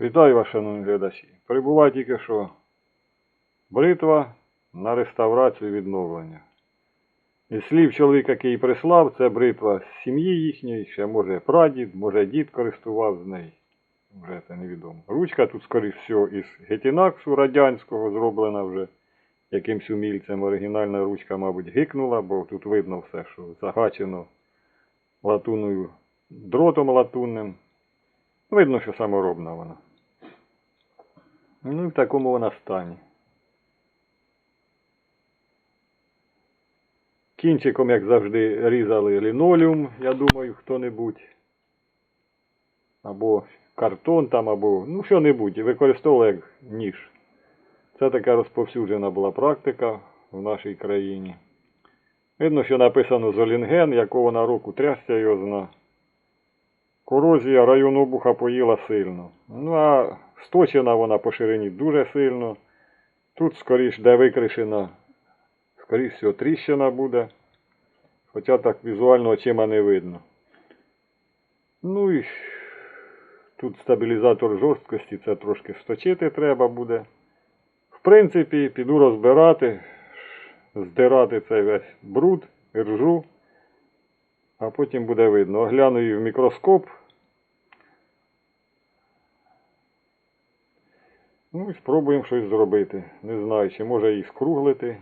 Вітаю вас, шановні глядачі. Прибула тільки що бритва на реставрацію відновлення. Із слів чоловіка, який прислав, це бритва з сім'ї їхньої, ще може прадід, може дід користував з неї. Вже це невідомо. Ручка тут, скоріш всього, із гетінаксу радянського зроблена вже якимсь умільцем. Оригінальна ручка, мабуть, гикнула, бо тут видно все, що загачено латунною дротом латунним. Видно, що саморобна вона. Ну і в такому вона стані. Кінчиком, як завжди, різали лінолеум, я думаю, хто-небудь. Або картон там, або ну що-небудь. Використовували як ніж. Це така розповсюджена була практика в нашій країні. Видно, що написано Золінген, якого вона року трясся його зна. Корозія району обуха поїла сильно. Ну а сточена вона по ширині дуже сильно. Тут скоріш, де викришена, скоріш всього, тріщина буде. Хоча так візуально очима не видно. Ну і тут стабілізатор жорсткості, це трошки сточити треба буде. В принципі, піду розбирати, здирати цей весь бруд, ржу. А потім буде видно. Огляну її в мікроскоп. Ну і спробуємо щось зробити. Не знаю, чи може її скруглити,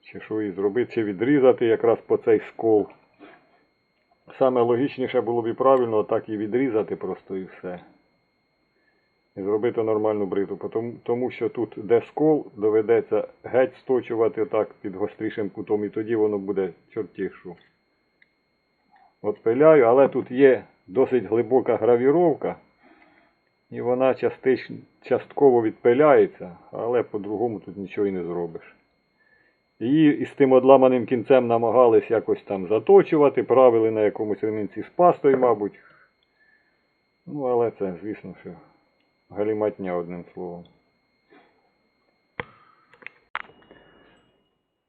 чи що її зробити, чи відрізати якраз по цей скол. Саме логічніше було б і правильно так і відрізати просто і все. І зробити нормальну бриту. Тому що тут, де скол, доведеться геть сточувати так під гострішим кутом, і тоді воно буде чортішу. От пиляю, але тут є досить глибока гравіровка, і вона частич, частково відпиляється, але по-другому тут нічого і не зробиш. Її із тим одламаним кінцем намагались якось там заточувати, правили на якомусь ремінці з пастою, мабуть. Ну, але це, звісно, що галіматня одним словом.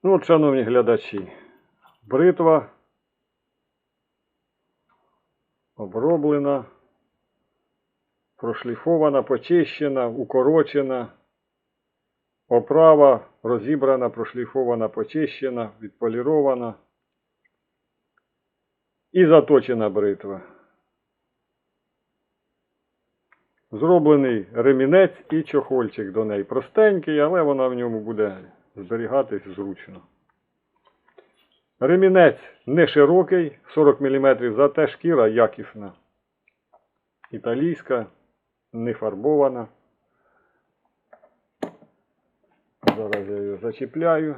Ну от, шановні глядачі, бритва оброблена, прошліфована, почищена, укорочена, оправа розібрана, прошліфована, почищена, відполірована і заточена бритва. Зроблений ремінець і чохольчик до неї. Простенький, але вона в ньому буде зберігатись зручно. Ремінець не широкий, 40 мм, зате шкіра якісна. Італійська, не фарбована. Зараз я його зачіпляю.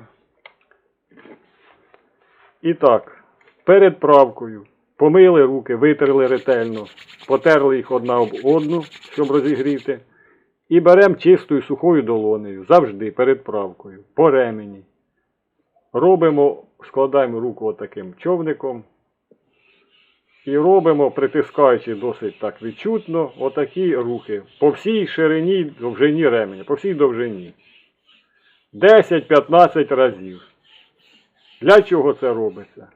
І так, перед правкою помили руки, витерли ретельно, потерли їх одна об одну, щоб розігріти. І беремо чистою сухою долонею, завжди перед правкою, по ремені. Робимо, складаємо руку отаким човником. І робимо, притискаючи досить так відчутно, отакі рухи по всій ширині довжині ременя, по всій довжині. 10-15 разів. Для чого це робиться?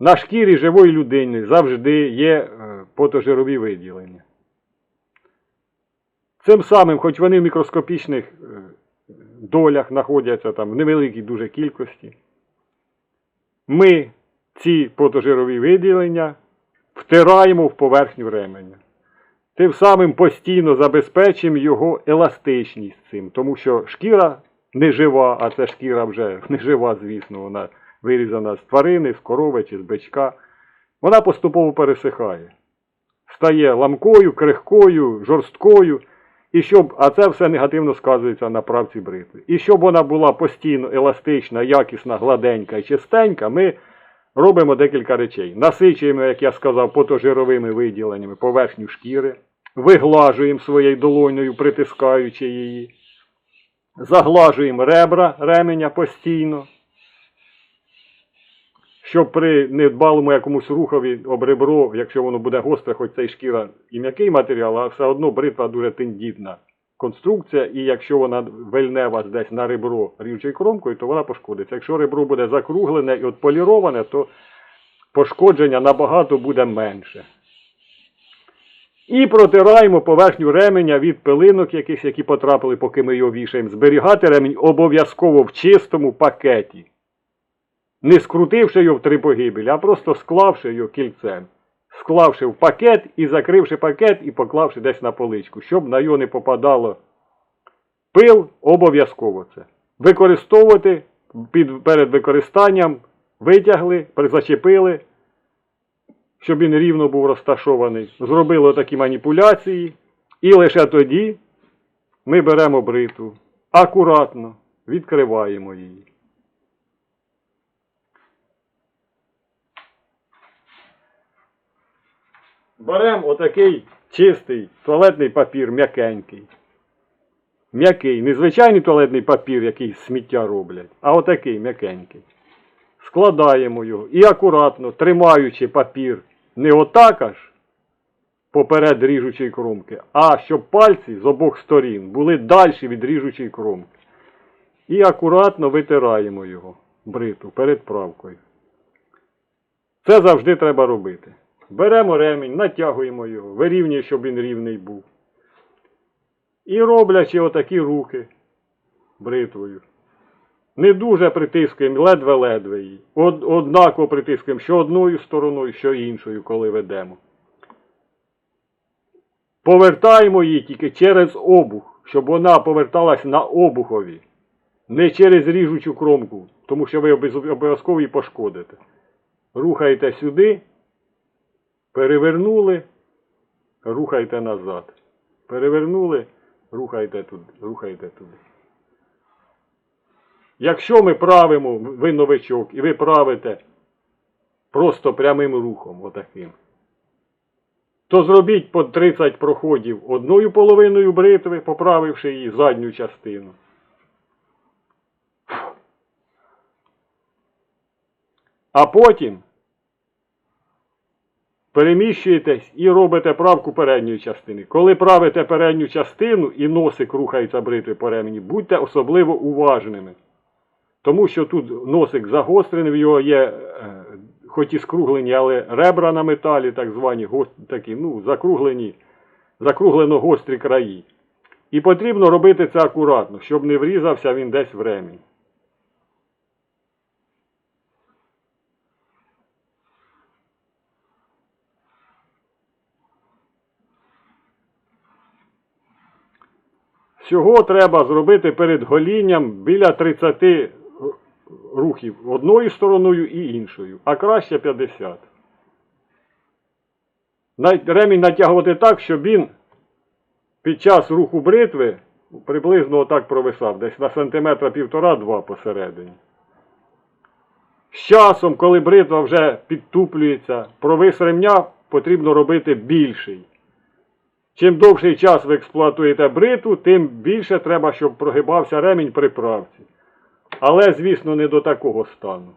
На шкірі живої людини завжди є е, потожирові виділення. Цим самим, хоч вони в мікроскопічних е, долях знаходяться там в невеликій дуже кількості, ми ці потожирові виділення втираємо в поверхню ременя. Тим самим постійно забезпечимо його еластичність цим, тому що шкіра не жива, а це шкіра вже не жива, звісно, вона вирізана з тварини, з корови чи з бичка. Вона поступово пересихає. Стає ламкою, крихкою, жорсткою. І щоб, а це все негативно сказується на правці бритви. І щоб вона була постійно еластична, якісна, гладенька і чистенька, ми робимо декілька речей. Насичуємо, як я сказав, потожировими виділеннями поверхню шкіри, виглажуємо своєю долонею, притискаючи її, заглажуємо ребра ременя постійно, щоб при недбалому якомусь рухові об ребро, якщо воно буде гостре, хоч це і шкіра і м'який матеріал, а все одно бритва дуже тендітна конструкція, і якщо вона вельне вас десь на ребро рівчою кромкою, то вона пошкодиться. Якщо ребро буде закруглене і отполіроване, то пошкодження набагато буде менше. І протираємо поверхню ременя від пилинок якихось, які потрапили, поки ми його вішаємо. Зберігати ремінь обов'язково в чистому пакеті. Не скрутивши його в три погибелі, а просто склавши його кільцем. Склавши в пакет і закривши пакет і поклавши десь на поличку, щоб на його не попадало пил, обов'язково це. Використовувати під, перед використанням, витягли, зачепили, щоб він рівно був розташований. Зробили такі маніпуляції, і лише тоді ми беремо бритву, акуратно відкриваємо її. Беремо отакий чистий туалетний папір м'якенький. М'який, не звичайний туалетний папір, який сміття роблять, а отакий м'якенький. Складаємо його і акуратно, тримаючи папір не отак аж поперед ріжучої кромки, а щоб пальці з обох сторін були далі від ріжучої кромки. І акуратно витираємо його бриту перед правкою. Це завжди треба робити. Беремо ремінь, натягуємо його, вирівнюємо, щоб він рівний був. І роблячи отакі руки бритвою. Не дуже притискуємо, ледве-ледве її. Од, однаково притискуємо що одною стороною, що іншою, коли ведемо. Повертаємо її тільки через обух, щоб вона поверталась на обухові. Не через ріжучу кромку, тому що ви обов'язково її пошкодите. Рухаєте сюди, перевернули, рухайте назад. Перевернули, рухайте туди, рухайте туди. Якщо ми правимо, ви новичок, і ви правите просто прямим рухом, отаким, то зробіть по 30 проходів одною половиною бритви, поправивши її задню частину. А потім переміщуєтесь і робите правку передньої частини. Коли правите передню частину і носик рухається бритви по ремені, будьте особливо уважними. Тому що тут носик загострений, в його є, е, хоч і скруглені, але ребра на металі, так звані, такі, ну, закруглені, закруглено гострі краї. І потрібно робити це акуратно, щоб не врізався він десь в ремінь. Всього треба зробити перед голінням біля 30 рухів одною стороною і іншою, а краще 50. Ремінь натягувати так, щоб він під час руху бритви приблизно отак провисав, десь на сантиметра півтора-два посередині. З часом, коли бритва вже підтуплюється, провис ремня потрібно робити більший. Чим довший час ви експлуатуєте бритву, тим більше треба, щоб прогибався ремінь при правці. Але, звісно, не до такого стану.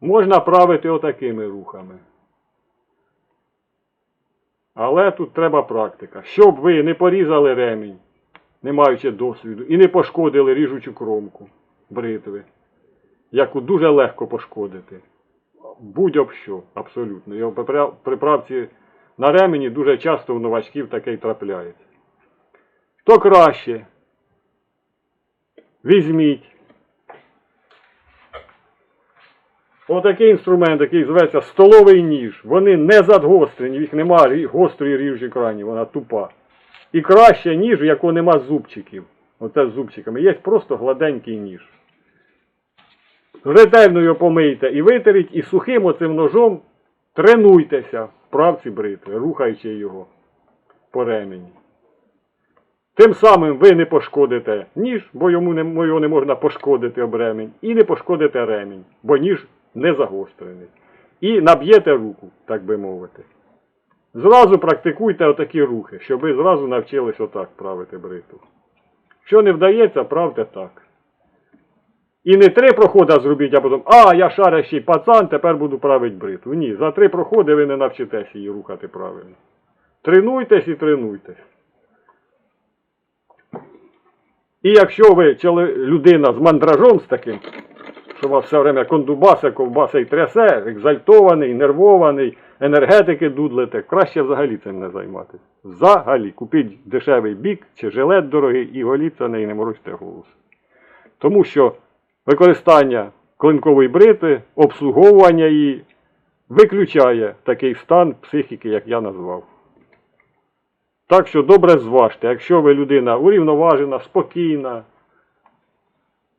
Можна правити отакими рухами. Але тут треба практика. Щоб ви не порізали ремінь, не маючи досвіду, і не пошкодили ріжучу кромку бритви, яку дуже легко пошкодити. Будь-об що, абсолютно. І при пра- правці на ремені дуже часто у новачків таке й трапляється. То краще візьміть отакий інструмент, який зветься столовий ніж. Вони не задгострені, їх нема рі- гострої ріжі крані, вона тупа. І краще ніж, у якого нема зубчиків. Оце з зубчиками. Є просто гладенький ніж. Ретельно помийте і витеріть, і сухим оцим ножом тренуйтеся в правці бритви, рухаючи його по ремені. Тим самим ви не пошкодите ніж, бо йому не, його не можна пошкодити об ремінь, і не пошкодите ремінь, бо ніж не загострений. І наб'єте руку, так би мовити. Зразу практикуйте отакі рухи, щоб ви зразу навчились отак правити бритву. Що не вдається, правте так. І не три проходи зробіть, а потім, а, я шарящий пацан, тепер буду правити бритву. Ні, за три проходи ви не навчитесь її рухати правильно. Тренуйтесь і тренуйтесь. І якщо ви людина з мандражом з таким, що вас все время кондубасе, ковбаса і трясе, екзальтований, нервований, енергетики дудлите. Краще взагалі цим не займатися. Взагалі, купіть дешевий бік чи жилет дорогий і голіться неї не морочте голос. Тому що використання клинкової брити, обслуговування її виключає такий стан психіки, як я назвав. Так що добре зважте, якщо ви людина урівноважена, спокійна,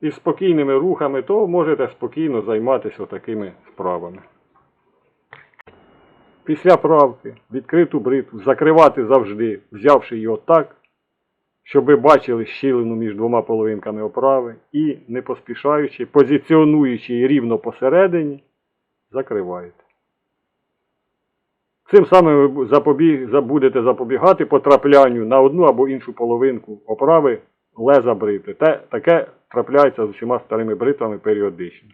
із спокійними рухами, то можете спокійно займатися такими справами. Після правки відкриту бритву закривати завжди, взявши її отак, щоб ви бачили щілину між двома половинками оправи і, не поспішаючи, позиціонуючи її рівно посередині, закриваєте. Цим самим ви запобіг, будете запобігати потраплянню на одну або іншу половинку оправи леза бритви. Те, таке трапляється з усіма старими бритвами періодично.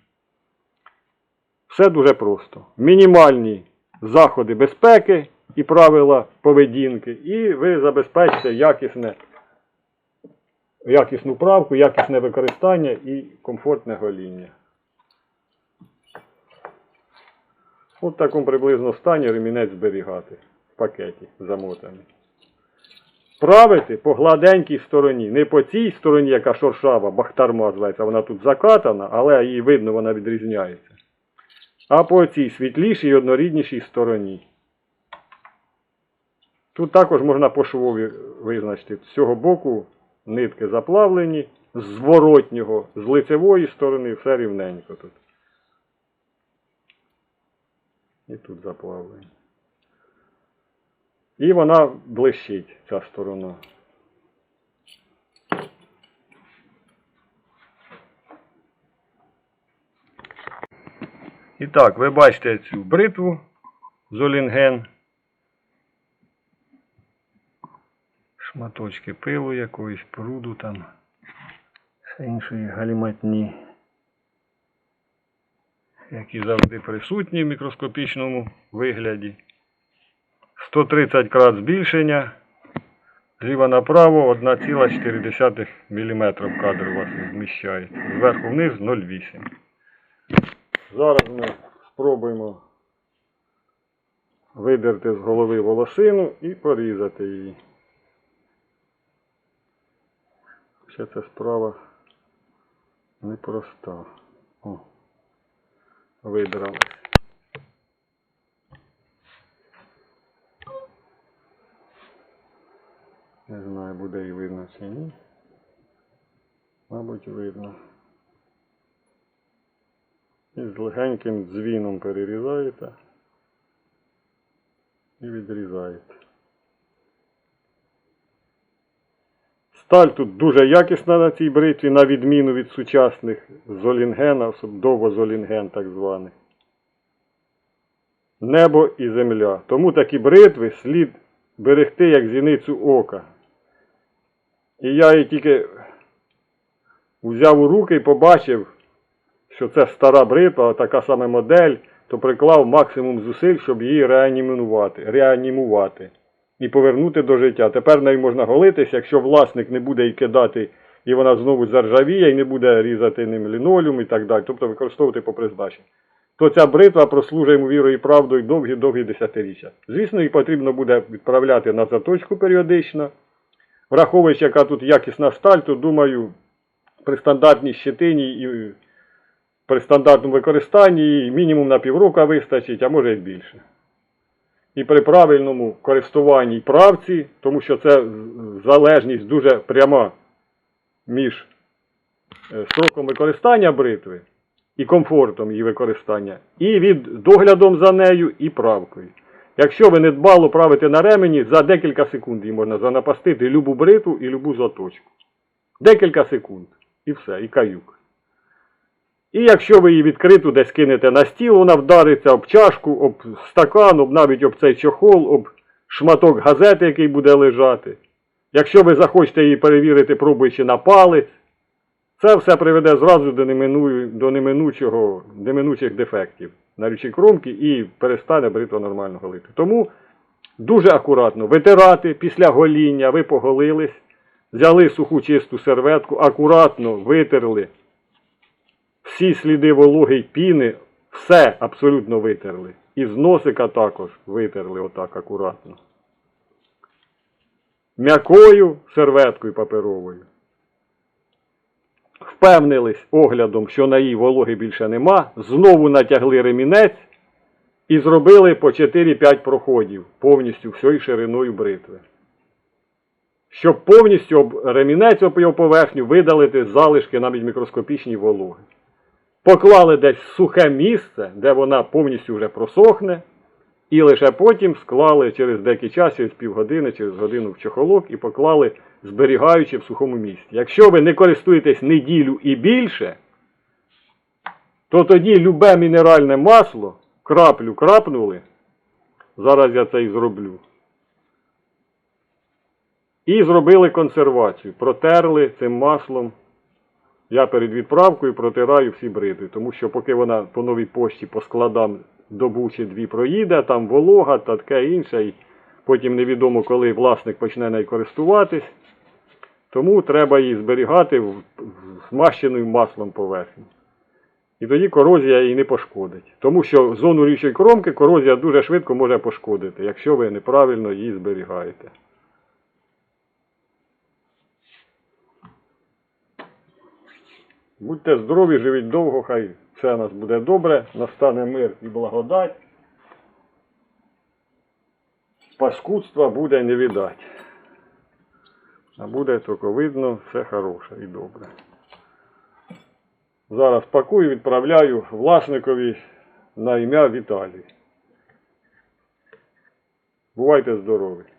Все дуже просто. Мінімальні заходи безпеки і правила поведінки, і ви забезпечите якісне, якісну правку, якісне використання і комфортне гоління. От в такому приблизно стані ремінець зберігати в пакеті замотаний. Правити по гладенькій стороні, не по цій стороні, яка шоршава, бахтарма зветься, вона тут закатана, але її видно, вона відрізняється. А по цій світлішій і одноріднішій стороні. Тут також можна по швові визначити. З цього боку нитки заплавлені, з зворотнього, з лицевої сторони все рівненько тут. І тут заплавлені. І вона блищить, ця сторона. І так, ви бачите цю бритву Золінген. Шматочки пилу якоїсь, пруду там, іншої галіматні, які завжди присутні в мікроскопічному вигляді. 130 крат збільшення. Зліва направо 1,4 мм кадр у вас вміщається. Зверху вниз 0,8. Зараз ми спробуємо видерти з голови волосину і порізати її. Ще ця справа непроста. О, видралась. Не знаю, буде її видно чи ні. Мабуть, видно. І з легеньким дзвіном перерізаєте і відрізаєте. Сталь тут дуже якісна на цій бритві, на відміну від сучасних золінгена, особливо золінген так званий. Небо і земля. Тому такі бритви слід берегти як зіницю ока. І я її тільки взяв у руки і побачив, що це стара бритва, така саме модель, то приклав максимум зусиль, щоб її реанімувати, реанімувати і повернути до життя. Тепер нею можна голитися, якщо власник не буде її кидати, і вона знову заржавіє, і не буде різати ним лінолеум і так далі, тобто використовувати по призначенню. То ця бритва прослужить йому вірою і правдою довгі-довгі десятиріччя. Звісно, її потрібно буде відправляти на заточку періодично. Враховуючи, яка тут якісна сталь, то думаю, при стандартній щитині і при стандартному використанні мінімум на півроку вистачить, а може й більше. І при правильному користуванні правці, тому що це залежність дуже пряма між е, строком використання бритви і комфортом її використання, і від доглядом за нею, і правкою. Якщо ви недбало правите на ремені, за декілька секунд її можна занапастити любу бритву і любу заточку. Декілька секунд. І все, і каюк. І якщо ви її відкриту десь кинете на стіл, вона вдариться об чашку, об стакан, об навіть об цей чохол, об шматок газети, який буде лежати. Якщо ви захочете її перевірити, пробуючи на палець, це все приведе зразу до, немину, до неминучого, неминучих дефектів на річі кромки і перестане бритва нормально голити. Тому дуже акуратно витирати після гоління, ви поголились, взяли суху чисту серветку, акуратно витерли всі сліди вологи й піни, все абсолютно витерли. І з носика також витерли отак акуратно. М'якою серветкою паперовою. Впевнились оглядом, що на їй вологи більше нема, знову натягли ремінець і зробили по 4-5 проходів повністю всією шириною бритви. Щоб повністю ремінець об його поверхню видалити залишки навіть мікроскопічні вологи. Поклали десь в сухе місце, де вона повністю вже просохне, і лише потім склали через деякий час, через півгодини, через годину в чохолок і поклали, зберігаючи в сухому місці. Якщо ви не користуєтесь неділю і більше, то тоді любе мінеральне масло, краплю крапнули, зараз я це і зроблю. І зробили консервацію. Протерли цим маслом. Я перед відправкою протираю всі бритви, тому що поки вона по новій пошті по складам добу чи дві проїде, там волога та таке інше, і потім невідомо, коли власник почне нею користуватись. Тому треба її зберігати в змащеною маслом поверхні. І тоді корозія її не пошкодить. Тому що зону річої кромки корозія дуже швидко може пошкодити, якщо ви неправильно її зберігаєте. Будьте здорові, живіть довго, хай все у нас буде добре, настане мир і благодать. Паскудства буде не віддать. А буде тільки видно все хороше і добре. Зараз пакую, відправляю власникові на ім'я Віталій. Бувайте здорові!